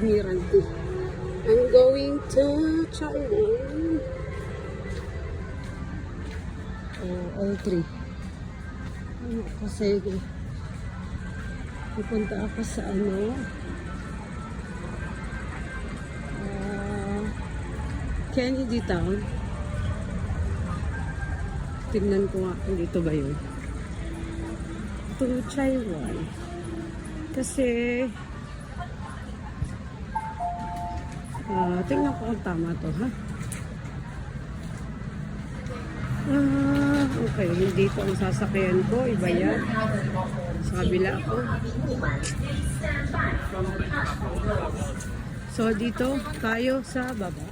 Admiralty. I'm going to China. Oh, all three. Ano kasi pupunta ako sa ano ah, Kennedy Town. Tingnan ko nga kung dito ba yun. To Taiwan. Kasi ah tingnan ko kung tama to ha. Ah, okay. Dito ang sasakyan ko. Iba yan. Sa kabila ako. So, dito tayo sa baba.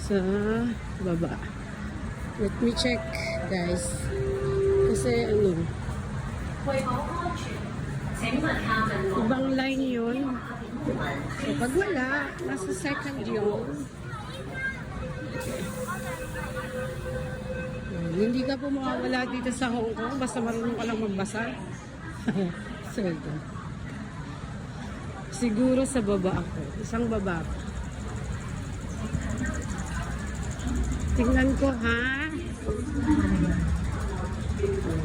Sa baba. Let me check, guys. Kasi, ano, ibang line yun. So, pag wala, nasa second yun. Hmm, Hindi ka po mawawala dito sa Hong Kong basta marunong ka lang magbasa. so. Siguro sa baba ako. Isang baba. Tingnan ko ha.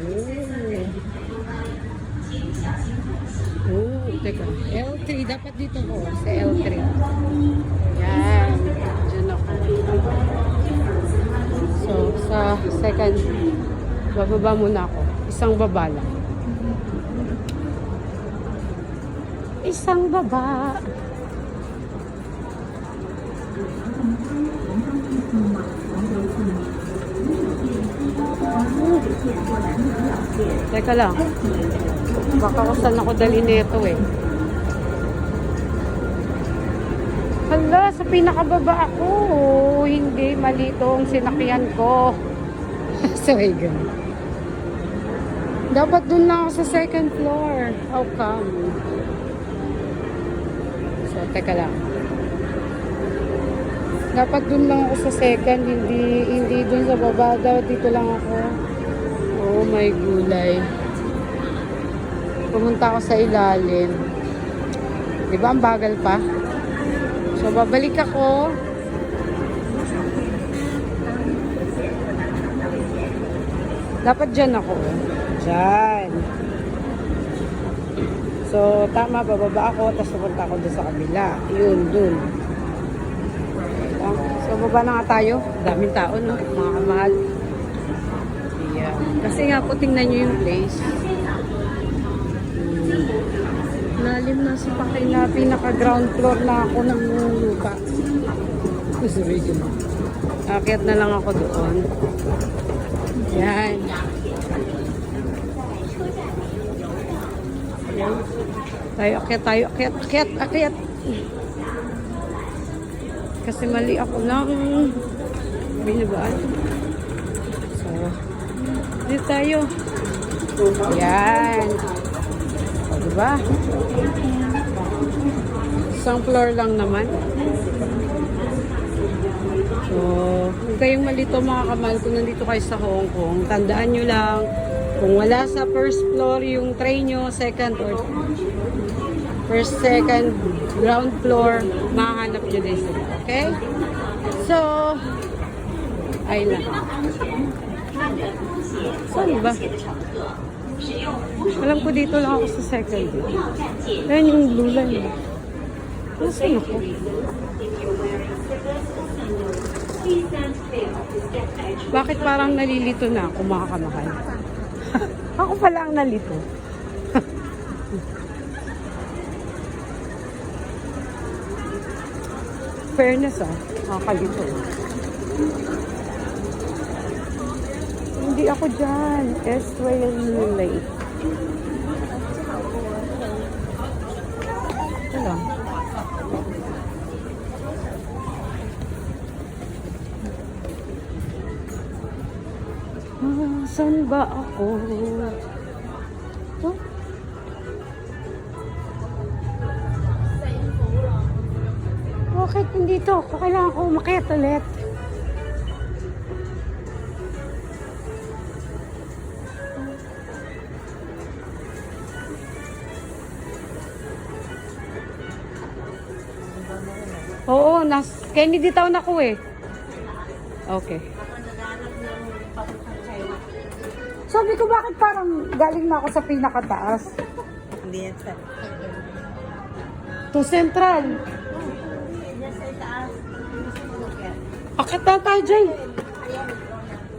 Oh. Oh, teka. L3. Dapat dito ko. Sa L3. Yan. Diyan ako. So, sa second, bababa muna ako. Isang baba lang. Isang baba. Teka lang. Baka kung saan ako dali nito eh. Hala, sa pinakababa ako. Hindi, mali ang sinakyan ko. so, my God. Dapat dun lang ako sa second floor. How come? So, teka lang. Dapat dun lang ako sa second, hindi hindi dun sa baba. Dapat dito lang ako. My gulay. Pumunta ako sa ilalim. Di ba ang bagal pa? So, babalik ako. Dapat dyan ako. Dyan. So, tama, bababa ako, tapos pupunta ako doon sa kabila. Yun, dun. So, baba na nga tayo. Daming tao, no? Mga kamahal. Kasi nga po, tingnan nyo yung place. Lalim na si Pakay na pinaka-ground floor na ako ng lupa. Akyat na lang ako doon. Yan. Yan. Tayo, akyat tayo, akyat, akyat, akyat. Kasi mali ako ng binabaan. Dito tayo. Yan. O, diba? Isang floor lang naman. So, huwag kayong malito mga kamal kung nandito kayo sa Hong Kong. Tandaan nyo lang, kung wala sa first floor yung train nyo, second or first, second, ground floor, mahanap nyo din sila. Okay? So, ay lang. Saan ba? Alam ko dito lang ako sa second. Ayan yung blue line. Nasaan ako? Bakit parang nalilito na ako mga ako pala ang nalito. Fairness ah, nakakalito. Hindi ako dyan. S-Rail late. Ito. Ah, saan ba ako? Ito? Bakit hindi to? Kailangan ko umakyat ulit. Nas Kennedy Town ako eh. Okay. Sabi ko, bakit parang galing na ako sa pinakataas? Hindi yan sa... To Central. Akit na tayo dyan.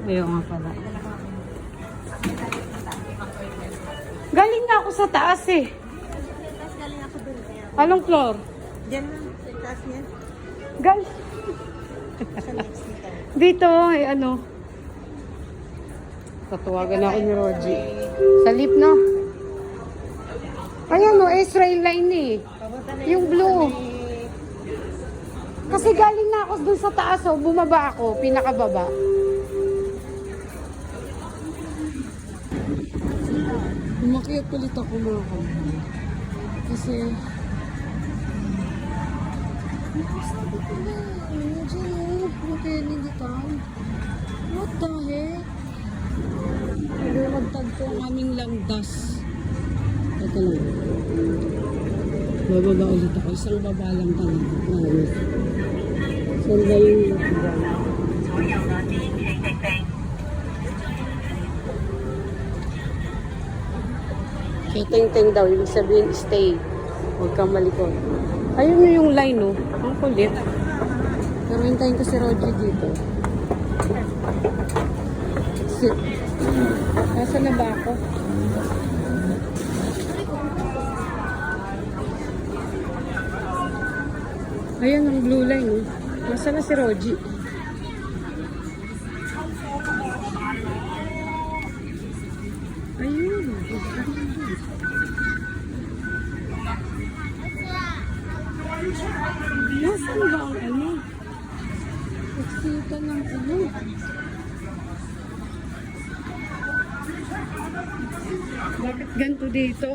Ayaw nga pala. Galing na ako sa taas eh. Anong floor? Diyan lang. Gal. Dito. Dito, eh, ano. Tatawagan ako ni Roji. Sa lip, no? Ayan, no, Israel line eh. Yung blue. Kasi galing na ako dun sa taas, oh. Bumaba ako, pinakababa. Umakyat ulit ako mga. Kasi... Sabi ko na, ano dyan oh, broken in the town. What the heck? Pero magtagpo ang aming langdas. Ito lang. Bababa ulit ako. Isang baba lang talaga. Promise. Saan ba yung... Kiteng-teng daw. Ibig sabihin, stay. Huwag kang malikot. Ayun na yung line, no? Ang kulit. Pero hintayin ko si Roger dito. Sit. Nasa na ba ako? Ayan ang blue line, no? Nasa na si Roji? Nasaan ba ang ano? Nagsita ng ano? Bakit ganito dito?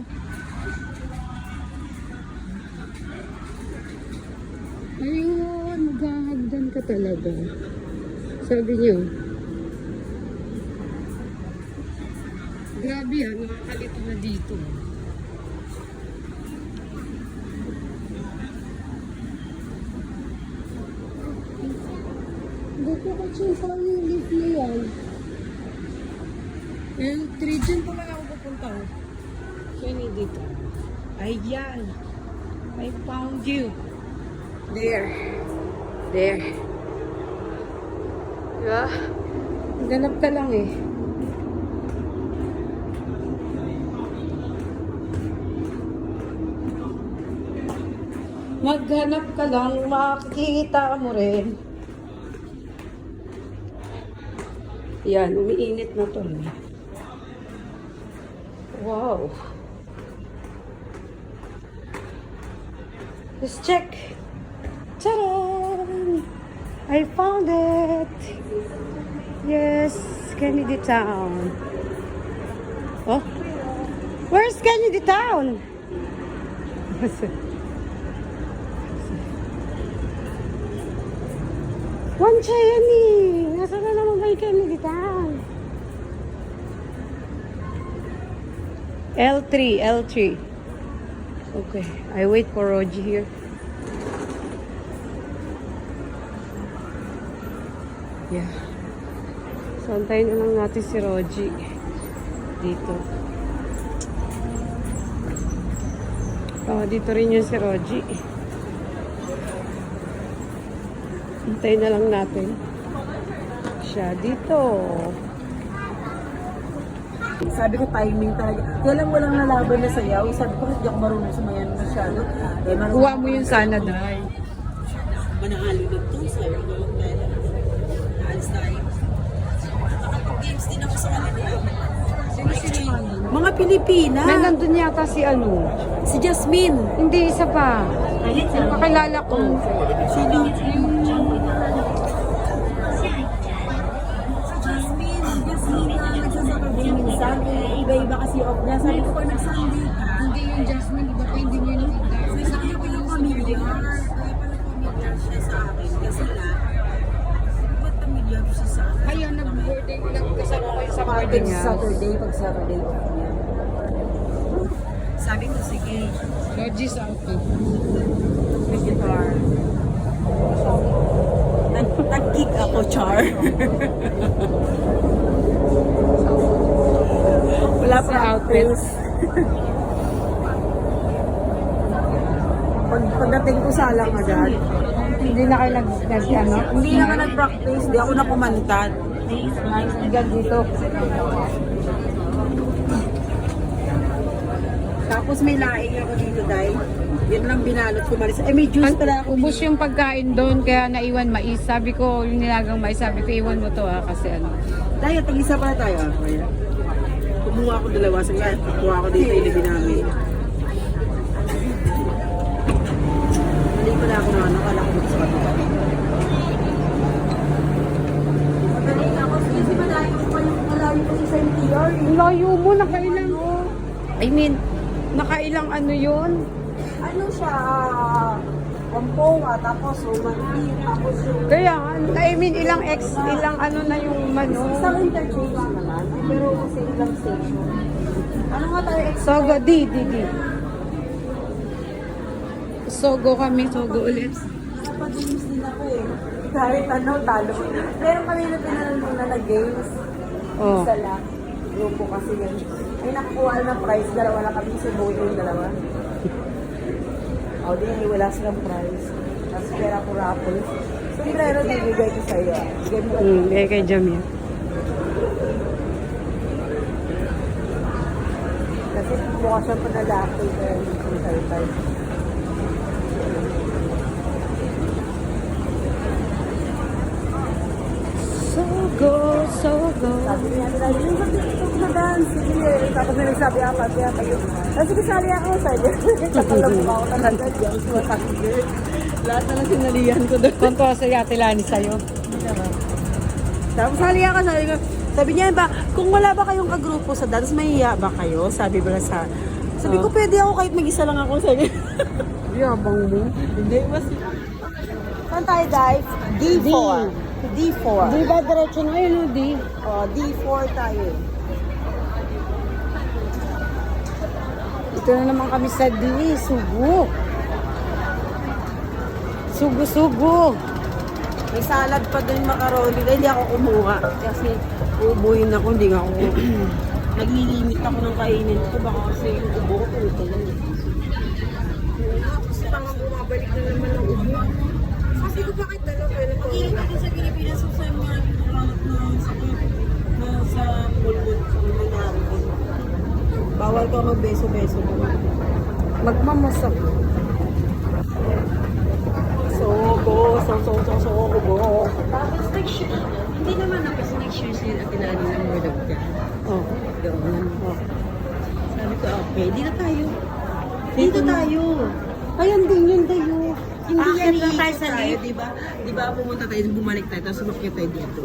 Ayun, maghahagdan ka talaga. Sabi niyo. Grabe ah, nakakalito na dito. Hindi ko saan yung lift na yan. Eh, 3 dyan pala ako pupunta. oh. Kaya dito. Ayan. I found you. There. There. Diba? Ganap ka lang eh. Maghanap ka lang, makikita mo rin. Yan, umiinit na to. Wow. Let's check. Tadam! I found it. Yes, Kennedy Town. Oh, where's Kennedy Town? One yan eh. Nasaan na naman yung Kennedy Town? L3, L3. Okay, I wait for Roji here. Yeah. So, antayin na lang natin si Roji. Dito. Oh, dito rin yung si Roji. Antayin na lang natin. Siya dito. Sabi ko timing talaga. Kaya lang walang nalaban na sayaw. Sabi ko, hindi ako marunong sumayan masyado. Eh, marunong Kuha mo yun sana, Day. Manangali dito. Sabi ko, naalis tayo. Nakapag-games din ako sa kanila. Mga Pilipina. May nandun yata si ano. Si Jasmine. Hindi, isa pa. Yung kakilala ko. Sino? Kasi off niya. Sabi ko pag nag-Sunday ka, Hindi yung Jasmine, iba pa hindi niya nakita. sabi ko yung familiar. Kaya pala familiar siya sa akin. Kasi nga, ba't familiar siya sa akin? Ayun, nag-birthday, nagkasama ko sa birthday Pag niya. Saturday, pag Saturday off niya. Sabi ko, sige, Logis outfit. may guitar. Nag, nag-geek ako, Char. Wala Sa outfits. Pag, pagdating ko sa alang agad, Hindi na kayo nag, nag ano? hindi na ka nag-practice, di ako na kumantad. Hanggang dito. Tapos may laing ako dito dahil yun lang binalot ko malis. Eh may juice pala ako. Ubus yung pagkain doon, kaya naiwan mais. Sabi ko, yung nilagang mais, sabi ko, iwan mo to ah, kasi ano. Dahil tag-isa pala tayo. Ah, kaya. Kumuha ako dalawa. Sabi nga, kuha ako dito yung namin. Mali pala ako na ano, kala ko dito sa ko ko. Ang layo mo, nakailang. I mean, nakailang ano yun? Ano siya? Ah, Wamponga, tapos Romanti, tapos yung Kaya, nga, I mean, ilang ex, ilang ano na yung mano. Isang interchange naman, pero kasi ilang station. Ano nga tayo ex? Sogo, di, di, di. Sogo kami, sogo ulit. Pag-games din ako eh. Kahit ano, talo. Meron kami na pinanong na nag-games. Oh. Isa lang. Grupo kasi yun. Ay nakukuha na prize, dalawa lang kami sa buhay yung dalawa. O, di wala silang prize. Tapos pera ko raffle. Sombrero din bigay ko sa'yo. ah. Bigay mo. Hmm, kaya kay Jamil. Kasi bukas siya pa nag-active kaya yung sa'yo Sogo, sogo. Sabi niya nila, yung sa TikTok na dance, sige. Tapos may nagsabi ako, kaya kayo. Tapos sige, sali ako, sabi. Kapalag mo ako talaga. Sabi girl. Lahat na lang sinalihan ko doon. Konto sa Ate Lani sa'yo. Tapos sali ako, sabi ko, sabi niya ba, kung wala ba kayong kagrupo sa dance, mahiya ba kayo? Sabi ba sa, sabi ko, Oh. pwede ako kahit mag-isa lang ako. Sabi Yabang mo. Hindi, mas... Saan tayo, guys? D4. D4. Di ba diretso na yun, no? Oh, D4 tayo. Ito na naman kami sa D, sugo. Sugo-sugo. May salad pa din macaroni. Dahil hindi ako kumuha. Kasi uubuhin ako, hindi nga ako. Naglilimit ako ng kainin ko. Baka kasi yung ubo ko ito lang. Tapos parang bumabalik na naman ng ubo. Kasi ko bakit na Pag-iinit ako sa Pilipinas sa mga product na sa na sa sa nangyari ko. Bawal ka magbeso-beso naman. Magmamasok. Sogo, so, so, so, so, sogo. Tapos next year, hindi naman na kasi next year sila at tinali ng of God. Oh. Doon. Sabi ko, okay, dito tayo. Dito tayo. Ayan din yun. Hindi lang tayo sa lift. Di ba? Di ba pumunta tayo, bumalik tayo, tapos sumakit tayo dito.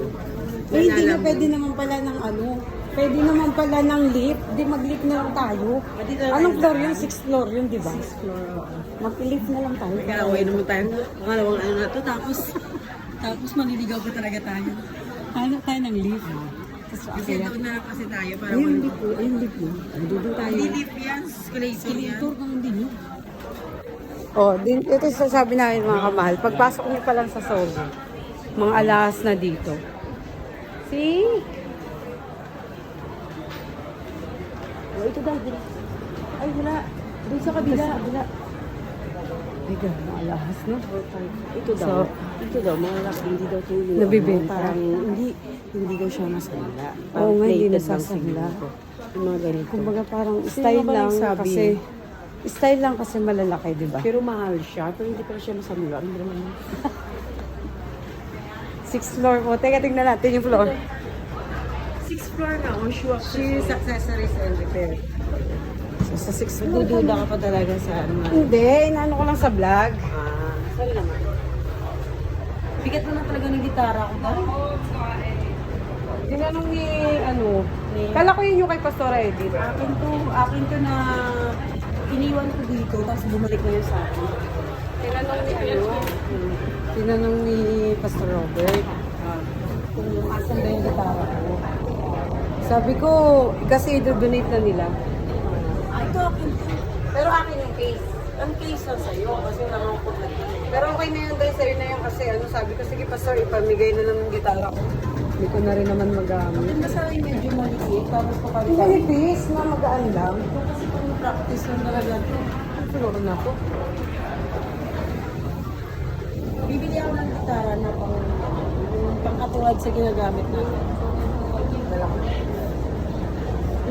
Eh, hindi na pwede naman pala ng ano. Pwede naman pala ng lift. Di mag-lift na lang tayo. Ah, Anong floor yun? Sixth floor yun, di ba? Floor, oo. Mag-lift na lang tayo. Nag-away naman tayo. Pangalawang ano na to, tapos, tapos maniligaw pa talaga tayo. Hanap tayo ng lift. Kasi doon na lang kasi tayo para lift po. Lift po. Andun tayo. Hindi lift yan, escalator yan. Ka hindi yun. Oh, din, ito yung sasabi namin mga kamahal. Pagpasok niyo pa lang sa Sogo, mga alas na dito. See? Oh, ito daw. dito. Ay, wala. Doon sa kabila. kabila. Ay, God, mga alahas, no? Ito daw, So, ito daw, malaki, hindi daw ito yung Nabibenta? Parang hindi, hindi daw siya masangla. Oo nga, hindi siguro. Yung mga ganito. Kumbaga parang style lang kasi style lang kasi malalaki, di ba? Pero mahal siya, pero hindi pa siya masangla. Ano naman? Sixth floor po. Teka, tingnan natin yung floor. Sixth floor na, on shoe She's accessories and repair. So, sa sixth floor. Nagdududa ka pa talaga sa ano. Hindi, inaano ko lang sa vlog. Ah, sorry naman. Bigat mo na talaga ng gitara ko dahil. Tinanong ni, ano, kala ko yun yung kay Pastora Edith. Akin to, akin to na iniwan ko dito, tapos bumalik na yun sa akin. Tinanong ni, ano, tinanong ni Pastor Robert Ah. kung asan ba yung gitara ko. Sabi ko, kasi i-donate na nila. Ah, ito akin to. Pero akin yung case. Ang case na sa'yo kasi nangangkot na yun. Pero okay na yun dahil sa'yo na yan kasi ano sabi ko, sige pastor, ipamigay na lang ng gitara ko. Hindi ko na rin naman magamit. Hindi sa akin medyo maliit, tapos Ang papalitan. manipis na magaan lang. Kasi practice lang talaga. Siguro na po. Bibili ako ng gitara na pang yung pangkatulad sa ginagamit natin. Wala ko.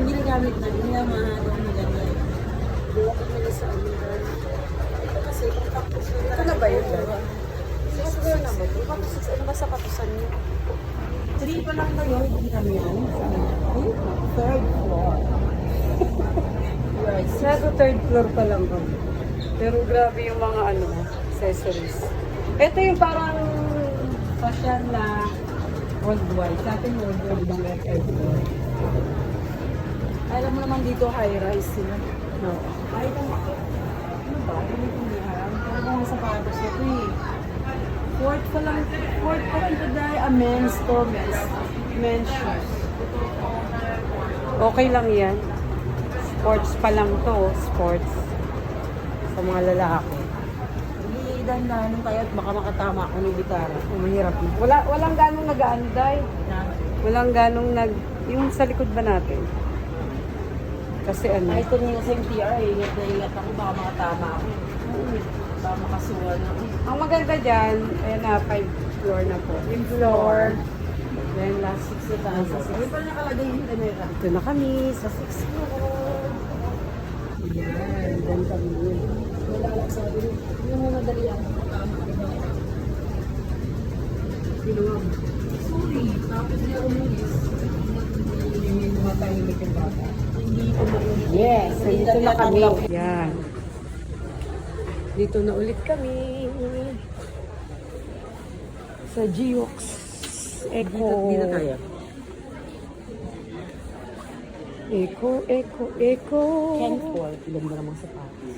Yung ginagamit na, hindi na mahalo na ganyan. Buwa ko nila sa ano. Ito kasi pang practice lang. Ito na ba yun? Siguro na ba ito? Ano ba sa patusan niyo? Three pa lang kayo, hindi kami yan. Third floor. right. Nasa third floor pa lang kami. Pero grabe yung mga ano, accessories. Ito yung parang social na worldwide. Sa atin worldwide lang like everywhere. Alam mo naman dito high-rise sila. No. Ay, ano ba? Ano itong niharap? Pero kung sa patos na ito eh. Fourth pa lang, fourth pa lang ito dahil a men's to men's shoes. Okay lang yan. Sports pa lang to, sports. Sa mga lalaki. Hindi dandanin tayo at baka makatama ako ng gitara. Mahirap na. Wala, walang ganong nag-ano, Day. Na, Walang ganong nag... Yung sa likod ba natin? Kasi ano, Kahit kanina sa MTR, eh, ingat na ingat ako, baka makatama ako. Baka makasuwan ako. ang maganda dyan, ayan na, 5 floor na po. Yung floor, then last 6 na tayo sa Ay, pa nakalagay yung camera. Ito na kami sa 6 floor. Yan, dyan kami. Wala lang sabi mo. Hindi mo madali ako? Sinuwag. Sorry, tapos di ako mulis. Hindi tumatahimik yung bata. Hindi. Yes, dito na kami. Yan. Dito na ulit kami. Sa Geox Eco. Dito tayo. Eco, Eco, Eco. Ken Paul, ganda ng mga sapatos.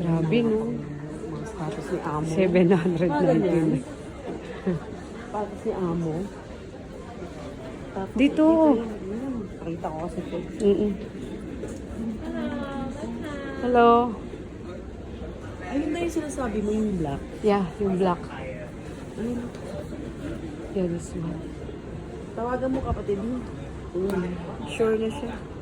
Grabe, no? Mga sapatos ni Amo. 719. Sapatos ni Amo. Tapos Dito. yun, Nakita ko kasi ito. Mm-mm. Hello. Ayun na yung sinasabi mo yung black. Yeah, yung black. Ayun. Yeah, this one. Tawagan mo kapatid mo. Sure na siya.